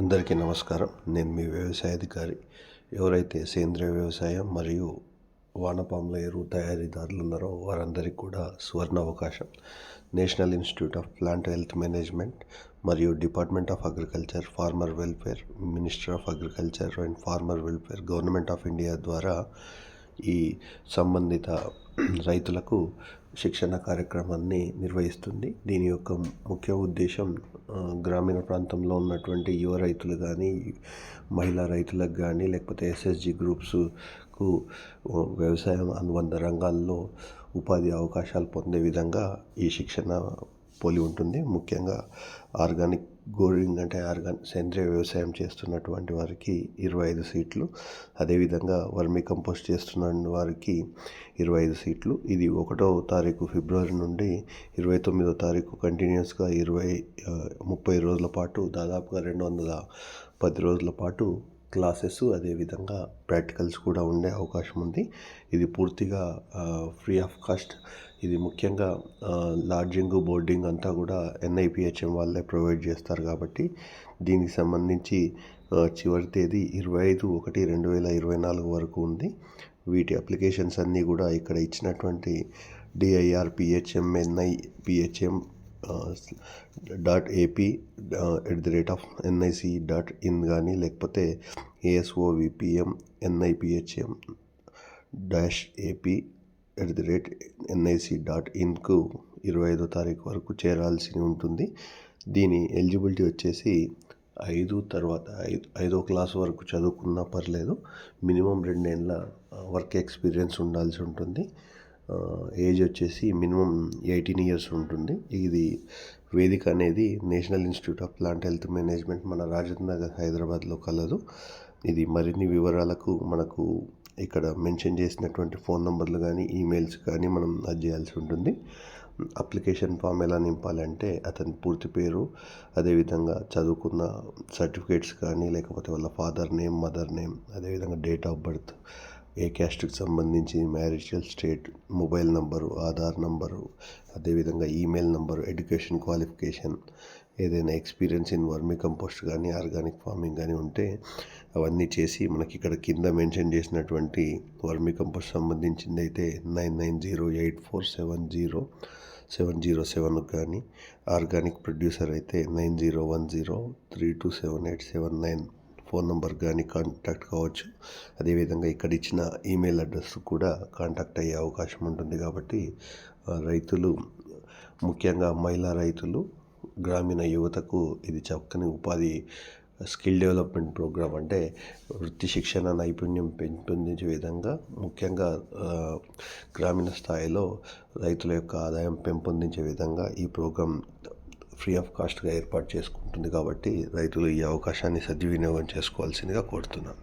అందరికీ నమస్కారం. నేను మీ వ్యవసాయ అధికారి. ఎవరైతే సేంద్రియ వ్యవసాయం మరియు వానపాముల ఎరువు తయారీదారులు ఉన్నారో వారందరికీ కూడా సువర్ణ అవకాశం. National Institute of Plant Health Management మరియు Department of Agriculture Farmer Welfare Minister of Agriculture and Farmer Welfare Government of India ద్వారా ఈ సంబంధిత రైతులకు శిక్షణ కార్యక్రమాన్ని నిర్వహిస్తుంది. దీని యొక్క ముఖ్య ఉద్దేశం గ్రామీణ ప్రాంతంలో ఉన్నటువంటి యువ రైతులు కానీ మహిళా రైతులకు కానీ లేకపోతే ఎస్ఎస్జి గ్రూప్స్కు వ్యవసాయం అనుబంధ రంగాల్లో ఉపాధి అవకాశాలు పొందే విధంగా ఈ శిక్షణ పోలి ఉంటుంది. ముఖ్యంగా ఆర్గానిక్ గోరింగ్ అంటే ఆర్గాన్ సేంద్రియ వ్యవసాయం చేస్తున్నటువంటి వారికి ఇరవై ఐదు సీట్లు. అదేవిధంగా వర్మీ కంపోస్ట్ చేస్తున్న వారికి ఇరవై ఐదు సీట్లు. ఇది ఒకటో తారీఖు ఫిబ్రవరి నుండి ఇరవై తొమ్మిదో తారీఖు కంటిన్యూస్గా ఇరవై ముప్పై రోజుల పాటు దాదాపుగా రెండు వందల పది రోజుల పాటు క్లాసెస్ అదేవిధంగా ప్రాక్టికల్స్ కూడా ఉండే అవకాశం ఉంది. ఇది పూర్తిగా ఫ్రీ ఆఫ్ కాస్ట్. ఇది ముఖ్యంగా లాడ్జింగ్ బోర్డింగ్ అంతా కూడా ఎన్ఐపిహెచ్ఎం వాళ్ళే ప్రొవైడ్ చేస్తారు కాబట్టి దీనికి సంబంధించి చివరి తేదీ ఇరవై ఐదు ఒకటి రెండు వేల ఇరవై నాలుగు వరకు ఉంది. వీటి అప్లికేషన్స్ అన్నీ కూడా ఇక్కడ ఇచ్చినటువంటి DIR PHM NI PHM dot AP at the rate of NIC dot in కానీ లేకపోతే ASOVPM NIPHM dash AP at the rate NIC dot ఇన్కు ఇరవై ఐదో తారీఖు వరకు చేరాల్సి ఉంటుంది. దీని ఎలిజిబిలిటీ వచ్చేసి ఐదు తర్వాత ఐదు ఐదో క్లాస్ వరకు చదువుకున్నా పర్లేదు. మినిమం రెండేళ్ళ వర్క్ ఎక్స్పీరియన్స్ ఉండాల్సి ఉంటుంది. ఏజ్ వచ్చేసి మినిమం ఎయిటీన్ ఇయర్స్ ఉంటుంది. ఇది వేదిక అనేది National Institute of Plant Health Management మన రాజేంద్ర నగర్ హైదరాబాద్లో కలదు. ఇది మరిన్ని వివరాలకు మనకు ఇక్కడ మెన్షన్ చేసినటువంటి ఫోన్ నెంబర్లు కానీ ఈమెయిల్స్ కానీ మనం అది చేయాల్సి ఉంటుంది. అప్లికేషన్ ఫామ్ ఎలా నింపాలంటే అతని పూర్తి పేరు అదేవిధంగా చదువుకున్న సర్టిఫికేట్స్ కానీ లేకపోతే వాళ్ళ ఫాదర్ నేమ్ మదర్ నేమ్ అదేవిధంగా డేట్ ఆఫ్ బర్త్ ఏ క్యాస్ట్కి సంబంధించి marital state mobile number Aadhaar number అదేవిధంగా ఈమెయిల్ నంబరు ఎడ్యుకేషన్ క్వాలిఫికేషన్ ఏదైనా ఎక్స్పీరియన్స్ ఇన్ వర్మీ కంపోస్ట్ కానీ ఆర్గానిక్ ఫార్మింగ్ కానీ ఉంటే అవన్నీ చేసి మనకి ఇక్కడ కింద మెన్షన్ చేసినటువంటి వర్మీ కంపోస్ట్ సంబంధించింది అయితే nine nine zero eight four seven zero seven zero సెవెన్కి కానీ ఆర్గానిక్ ప్రొడ్యూసర్ అయితే nine zero one zero three two seven eight seven nine phone number కానీ కాంటాక్ట్ కావచ్చు. అదేవిధంగా ఇక్కడ ఇచ్చిన ఈమెయిల్ అడ్రస్ కూడా కాంటాక్ట్ అయ్యే అవకాశం ఉంటుంది కాబట్టి రైతులు ముఖ్యంగా మహిళా రైతులు గ్రామీణ యువతకు ఇది చక్కని ఉపాధి స్కిల్ డెవలప్మెంట్ ప్రోగ్రామ్ అంటే వృత్తి శిక్షణ నైపుణ్యం పెంపొందించే విధంగా ముఖ్యంగా గ్రామీణ స్థాయిలో రైతుల యొక్క ఆదాయం పెంపొందించే విధంగా ఈ ప్రోగ్రాం ఫ్రీ ఆఫ్ కాస్ట్గా ఏర్పాటు చేసుకుంటుంది కాబట్టి రైతులు ఈ అవకాశాన్ని సద్వినియోగం చేసుకోవాల్సిందిగా కోరుతున్నాను.